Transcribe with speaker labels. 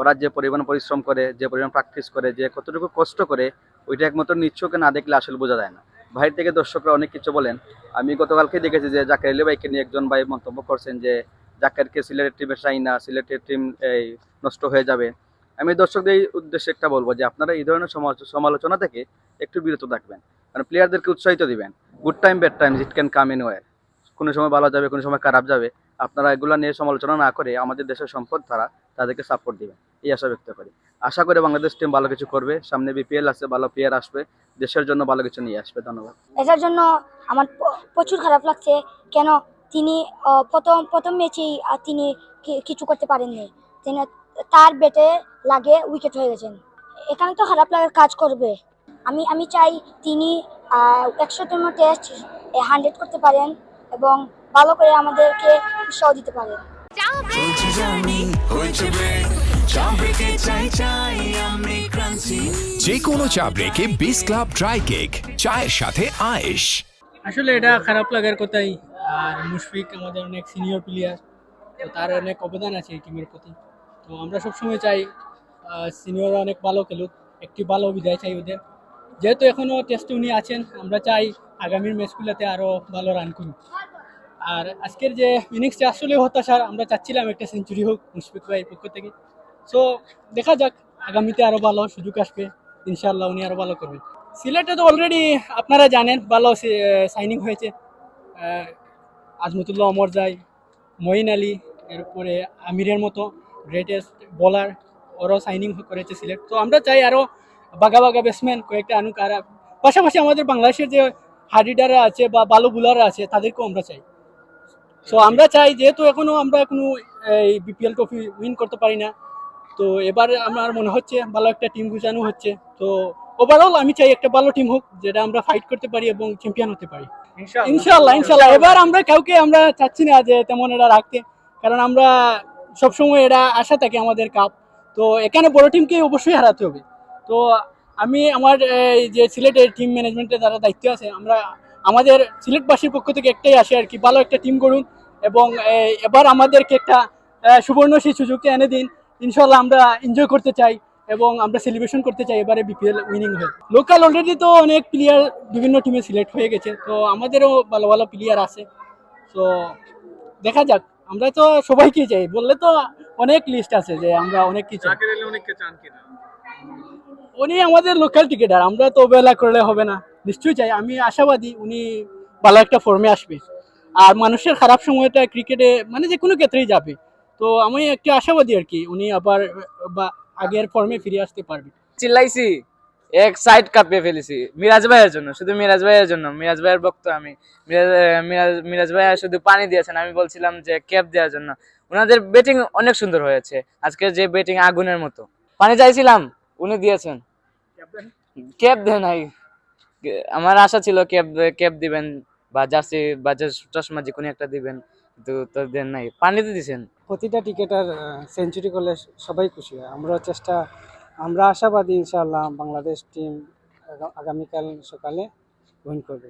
Speaker 1: ওরা যে পরিমাণ পরিশ্রম করে, যে পরিমাণ প্র্যাকটিস করে, যে কতটুকু কষ্ট করে, ওইটা একমাত্র নিচ্ছকে না দেখলে আসলে বোঝা যায় না। বাইরে থেকে দর্শকরা অনেক কিছু বলেন। আমি গতকালকে দেখেছি যে জাকের আলী ভাইকে নিয়ে একজন ভাই মন্তব্য করছেন যে, জাকেরকে সিলেটের টিমে চাই না, সিলেটের টিম এই নষ্ট হয়ে যাবে। আমি দর্শকদের এই উদ্দেশ্যে একটা বলব যে, আপনারা এই ধরনের সমালোচ- সমালোচনা থেকে একটু বিরত থাকবেন। কারণ প্লেয়ারদেরকে উৎসাহিত দিবেন। Good time bad time it can come in way কোনো সময় ভালো যাবে, কোনো সময় খারাপ যাবে। আপনারা এগুলো নিয়ে সমালোচনা না করে আমাদের দেশের সম্পদ তারা, তাদেরকে সাপোর্ট দিবেন। এই আশা ব্যক্ত করি। আশা করি বাংলাদেশ টিম ভালো কিছু করবে। সামনে বিপিএল আছে ভালো প্লেয়ার আসবে। দেশের জন্য ভালো কিছু নিয়ে আসবে। ধন্যবাদ।
Speaker 2: এটার জন্য আমার প্রচুর খারাপ লাগছে কেন তিনি প্রথম প্রথম ম্যাচেই তিনি কি- কিছু করতে পারেননি। তিনি তার ব্যাটে লাগে উইকেট হয়ে গেছেন। এখানে তো খারাপ লাগার কাজ করবে। আমি আমি চাই তিনি একশোতম টেস্ট হান্ড্রেড করতে পারেন এবং ভালো করে আমাদেরকে উৎসাহ দিতে পারেন।
Speaker 3: চা ব্রেকে চাই চাই আমি ক্রান্তি।
Speaker 4: যে কোনো চা ব্রেকে বিস ক্লাব ড্রাই কেক চায়ের সাথে আয়েশ।
Speaker 5: আসলে এটা খারাপ লাগার কথাই। আর মুশফিক আমাদের অনেক সিনিয়র প্লেয়ার তো তার অনেক অবদান আছে এই টিমের প্রতি। তো আমরা সবসময় চাই সিনিয়ররা অনেক ভালো খেলুক একটি ভালো বিদায় চাই ওদের। যেহেতু এখনও টেস্টে উনি আছেন আমরা চাই আগামীর ম্যাচগুলোতে আরও ভালো রান করুক। আর আজকের যে ইনিংসটা আসলে হতাশার আমরা চাচ্ছিলাম একটা সেঞ্চুরি হোক মুশফিক ভাইয়ের পক্ষ থেকে। সো দেখা যাক, আগামীতে আরও ভালো সুযোগ আসবে। ইনশাল্লাহ উনি আরও ভালো করবেন। সিলেটে তো অলরেডি আপনারা জানেন, ভালো সাইনিং হয়েছে। আজমতুল্লাহ অমর জাই মঈন আলী, এরপরে আমিরের মতো গ্রেটেস্ট বলার ওরাও সাইনিং করেছে সিলেট। তো আমরা চাই আরও বাগা বাগা ব্যাটসম্যান কয়েকটা আনুক। আর পাশাপাশি আমাদের বাংলাদেশের যে হার্ডিডাররা আছে বা ভালো বুলাররা আছে, তাদেরকেও আমরা চাই। সো আমরা চাই যেহেতু এখনও আমরা কোনো, এই বিপিএল ট্রফি উইন করতে পারি না। তো এবার আমার মনে হচ্ছে ভালো একটা টিম গুছানো হচ্ছে। তো ওভারঅল আমি চাই একটা ভালো টিম হোক যেটা আমরা ফাইট করতে পারি এবং চ্যাম্পিয়ন হতে পারি। ইনশাল্লাহ ইনশাল্লাহ এবার আমরা কাউকে আমরা চাচ্ছি না যে তেমন এটা রাখতে কারণ আমরা সবসময় এটা আশা থাকে আমাদের কাপ তো এখানে বড় টিমকে অবশ্যই হারাতে হবে। তো আমি আমার এই যে সিলেটের টিম ম্যানেজমেন্টের যারা দায়িত্ব আছে আমরা আমাদের সিলেটবাসীর পক্ষ থেকে একটাই আসে আর কি ভালো একটা টিম করুন এবং এবার আমাদেরকে একটা সুবর্ণ সেই সুযোগটা এনে দিন। ইনশাল্লাহ আমরা এনজয় করতে চাই এবং আমরা সেলিব্রেশন করতে চাই এবারে বিপিএল উইনিং হয়ে। লোকাল অলরেডি তো অনেক প্লেয়ার বিভিন্ন টিমে সিলেক্ট হয়ে গেছে তো আমাদেরও ভালো ভালো প্লেয়ার আছে। তো দেখা যাক আমরা তো সবাইকে চাই বললে তো অনেক লিস্ট আছে যে আমরা অনেক কিছু। উনি আমাদের লোকাল টিকেটার আমরা তো অবহেলা করলে হবে না। নিশ্চয়ই চাই আমি আশাবাদী উনি ভালো একটা ফর্মে আসবে। আর মানুষের খারাপ সময়টা ক্রিকেটে মানে যে কোনো ক্ষেত্রেই যাবে। তো আমি একটা আশাবাদী আর কি উনি আবার বা আগের ফর্মে ফিরে আসতে পারবে
Speaker 6: চিল্লাইছি এক সাইড কাঁপিয়ে ফেলেছি। মিরাজ ভাইয়ের জন্য শুধু মিরাজ ভাইয়ের জন্য। মিরাজ ভাইয়ের ভক্ত আমি। মিরাজ মিরাজ মিরাজ ভাইয়া শুধু পানি দিয়েছেন আমি বলছিলাম যে ক্যাপ দেওয়ার জন্য। ওনাদের ব্যাটিং অনেক সুন্দর হয়েছে। আজকে যে ব্যাটিং আগুনের মতো। পানি চাইছিলাম উনি দিয়েছেন। ক্যাপ দেন। নাই। আমার আশা ছিল ক্যাপ ক্যাপ দিবেন বা জার্সি বা চশমা যে কোনো একটা দিবেন। কিন্তু তো দেন নাই। পানিতে দিছেন।
Speaker 7: প্রতিটা টিকেটার সেঞ্চুরি করলে সবাই খুশি হয়। আমরা চেষ্টা, আমরা আশাবাদী ইনশাআল্লাহ বাংলাদেশ টিম আগামীকাল সকালে উইন করবে।